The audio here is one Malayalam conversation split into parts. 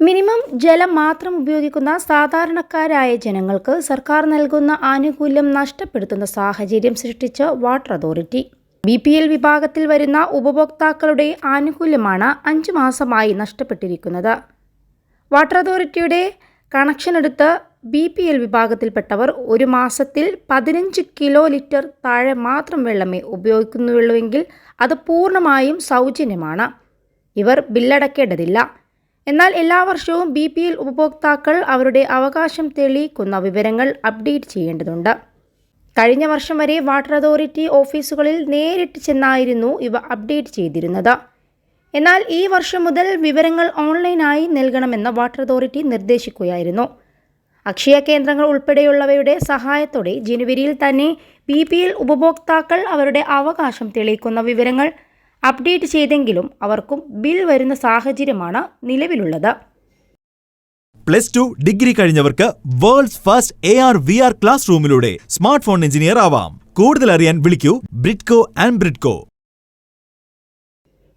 മിനിമം ജലം മാത്രം ഉപയോഗിക്കുന്ന സാധാരണക്കാരായ ജനങ്ങൾക്ക് സർക്കാർ നൽകുന്ന ആനുകൂല്യം നഷ്ടപ്പെടുത്തുന്ന സാഹചര്യം സൃഷ്ടിച്ച water authority. B P L വിഭാഗത്തിൽ വരുന്ന ഉപഭോക്താക്കളുടെ ആനുകൂല്യമാണ് അഞ്ച് മാസമായി നഷ്ടപ്പെട്ടിരിക്കുന്നത്. വാട്ടർ അതോറിറ്റിയുടെ കണക്ഷൻ എടുത്ത് ബി പി എൽ വിഭാഗത്തിൽപ്പെട്ടവർ ഒരു മാസത്തിൽ പതിനഞ്ച് കിലോ ലിറ്റർ താഴെ മാത്രം വെള്ളമേ ഉപയോഗിക്കുന്നുള്ളൂവെങ്കിൽ അത് പൂർണമായും സൗജന്യമാണ്. ഇവർ ബില്ലടക്കേണ്ടതില്ല. എന്നാൽ എല്ലാ വർഷവും ബി പി എൽ ഉപഭോക്താക്കൾ അവരുടെ അവകാശം തെളിയിക്കുന്ന വിവരങ്ങൾ അപ്ഡേറ്റ് ചെയ്യേണ്ടതുണ്ട്. കഴിഞ്ഞ വർഷം വരെ വാട്ടർ അതോറിറ്റി ഓഫീസുകളിൽ നേരിട്ട് ചെന്നായിരുന്നു ഇവ അപ്ഡേറ്റ് ചെയ്തിരുന്നത്. എന്നാൽ ഈ വർഷം മുതൽ വിവരങ്ങൾ ഓൺലൈനായി നൽകണമെന്ന് വാട്ടർ അതോറിറ്റി നിർദ്ദേശിക്കുകയായിരുന്നു. അക്ഷയ കേന്ദ്രങ്ങൾ ഉൾപ്പെടെയുള്ളവയുടെ സഹായത്തോടെ ജനുവരിയിൽ തന്നെ ബി ഉപഭോക്താക്കൾ അവരുടെ അവകാശം തെളിയിക്കുന്ന വിവരങ്ങൾ അപ്ഡേറ്റ് ചെയ്തെങ്കിലും അവർക്കും ബിൽ വരുന്ന സാഹചര്യമാണ് നിലവിലുള്ളത്. Plus two degree കഴിഞ്ഞവർക്ക് world's first A R V R class റൂമിലൂടെ smart phone engineer ആവാം. കൂടുതൽ അറിയാൻ വിളിക്കൂ ബ്രിഡ്കോ ആൻഡ് ബ്രിഡ്കോ.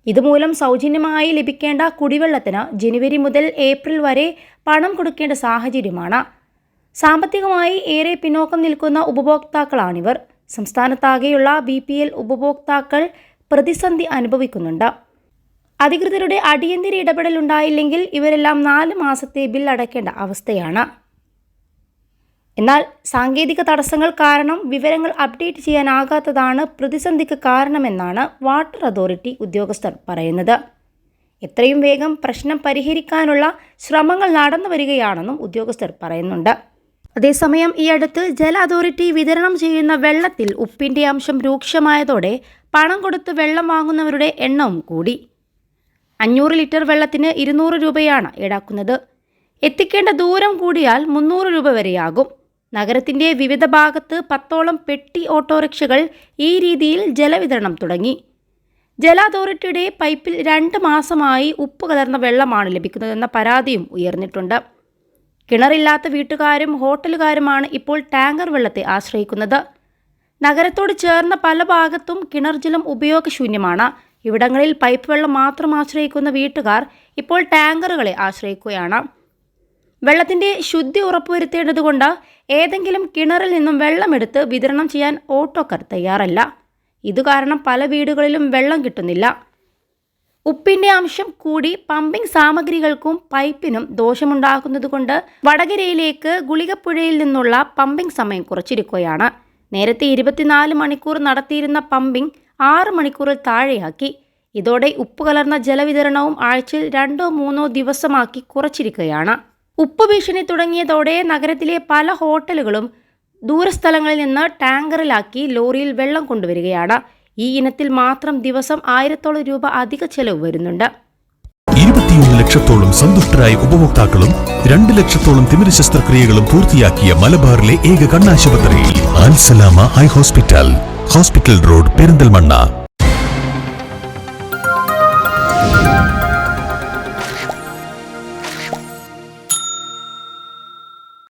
ഇതുമൂലം സൗജന്യമായി ലഭിക്കേണ്ട കുടിവെള്ളത്തിന് ജനുവരി മുതൽ ഏപ്രിൽ വരെ പണം കൊടുക്കേണ്ട സാഹചര്യമാണ്. സാമ്പത്തികമായി ഏറെ പിന്നോക്കം നിൽക്കുന്ന ഉപഭോക്താക്കളാണിവർ. സംസ്ഥാനത്താകെയുള്ള ബി പി എൽ ഉപഭോക്താക്കൾ പ്രതിസന്ധി അനുഭവിക്കുന്നുണ്ട്. അധികൃതരുടെ അടിയന്തര ഇടപെടൽ ഉണ്ടായില്ലെങ്കിൽ ഇവരെല്ലാം നാല് മാസത്തെ ബിൽ അടയ്ക്കേണ്ട അവസ്ഥയാണ്. എന്നാൽ സാങ്കേതിക തടസ്സങ്ങൾ കാരണം വിവരങ്ങൾ അപ്ഡേറ്റ് ചെയ്യാനാകാത്തതാണ് പ്രതിസന്ധിക്ക് കാരണമെന്നാണ് വാട്ടർ അതോറിറ്റി ഉദ്യോഗസ്ഥർ പറയുന്നത്. എത്രയും വേഗം പ്രശ്നം പരിഹരിക്കാനുള്ള ശ്രമങ്ങൾ നടന്നു വരികയാണെന്നും ഉദ്യോഗസ്ഥർ പറയുന്നുണ്ട്. അതേസമയം ഈ അടുത്ത് ജല അതോറിറ്റി വിതരണം ചെയ്യുന്ന വെള്ളത്തിൽ ഉപ്പിന്റെ അംശം രൂക്ഷമായതോടെ പണം കൊടുത്ത് വെള്ളം വാങ്ങുന്നവരുടെ എണ്ണവും കൂടി. അഞ്ഞൂറ് ലിറ്റർ വെള്ളത്തിന് ഇരുന്നൂറ് രൂപയാണ് ഈടാക്കുന്നത്. എത്തിക്കേണ്ട ദൂരം കൂടിയാൽ മുന്നൂറ് രൂപ വരെയാകും. നഗരത്തിന്റെ വിവിധ ഭാഗത്ത് പത്തോളം പെട്ടി ഓട്ടോറിക്ഷകൾ ഈ രീതിയിൽ ജലവിതരണം തുടങ്ങി. ജല അതോറിറ്റിയുടെ പൈപ്പിൽ രണ്ട് മാസമായി ഉപ്പ് കലർന്ന വെള്ളമാണ് ലഭിക്കുന്നതെന്ന പരാതിയും ഉയർന്നിട്ടുണ്ട്. കിണറില്ലാത്ത വീട്ടുകാരും ഹോട്ടലുകാരുമാണ് ഇപ്പോൾ ടാങ്കർ വെള്ളത്തെ ആശ്രയിക്കുന്നത്. നഗരത്തോട് ചേർന്ന പല ഭാഗത്തും കിണർ ജലം ഉപയോഗശൂന്യമാണ്. ഇവിടങ്ങളിൽ പൈപ്പ് വെള്ളം മാത്രം ആശ്രയിക്കുന്ന വീട്ടുകാർ ഇപ്പോൾ ടാങ്കറുകളെ ആശ്രയിക്കുകയാണ്. വെള്ളത്തിന്റെ ശുദ്ധി ഉറപ്പുവരുത്തേണ്ടതുകൊണ്ട് ഏതെങ്കിലും കിണറിൽ നിന്നും വെള്ളമെടുത്ത് വിതരണം ചെയ്യാൻ ഓട്ടോക്കാർ തയ്യാറല്ല. ഇതുകാരണം പല വീടുകളിലും വെള്ളം കിട്ടുന്നില്ല. ഉപ്പിന്റെ അംശം കൂടി പമ്പിംഗ് സാമഗ്രികൾക്കും പൈപ്പിനും ദോഷമുണ്ടാക്കുന്നതുകൊണ്ട് വടകരയിലേക്ക് ഗുളികപ്പുഴയിൽ നിന്നുള്ള പമ്പിംഗ് സമയം കുറച്ചിരിക്കുകയാണ്. നേരത്തെ ഇരുപത്തിനാല് മണിക്കൂർ നടത്തിയിരുന്ന പമ്പിംഗ് ആറ് മണിക്കൂറിൽ താഴെയാക്കി. ഇതോടെ ഉപ്പ് കലർന്ന ജലവിതരണവും ആഴ്ചയിൽ രണ്ടോ മൂന്നോ ദിവസമാക്കി കുറച്ചിരിക്കുകയാണ്. ഉപ്പ് ഭീഷണി തുടങ്ങിയതോടെ നഗരത്തിലെ പല ഹോട്ടലുകളും ദൂരസ്ഥലങ്ങളിൽ നിന്ന് ടാങ്കറിലാക്കി ലോറിയിൽ വെള്ളം കൊണ്ടുവരികയാണ്. ഈ ഇനത്തിൽ മാത്രം ദിവസം ആയിരത്തോളം രൂപ അധിക ചെലവ് വരുന്നുണ്ട്. ഇരുപത്തിയൊന്ന് ലക്ഷത്തോളം സന്തുഷ്ടരായ ഉപഭോക്താക്കളും രണ്ട് ലക്ഷത്തോളം തിമിര ശസ്ത്രക്രിയകളും പൂർത്തിയാക്കിയ മലബാറിലെ ഏക കണ്ണാശുപത്രി Alsalama eye hospital hospital road Perinthalmanna.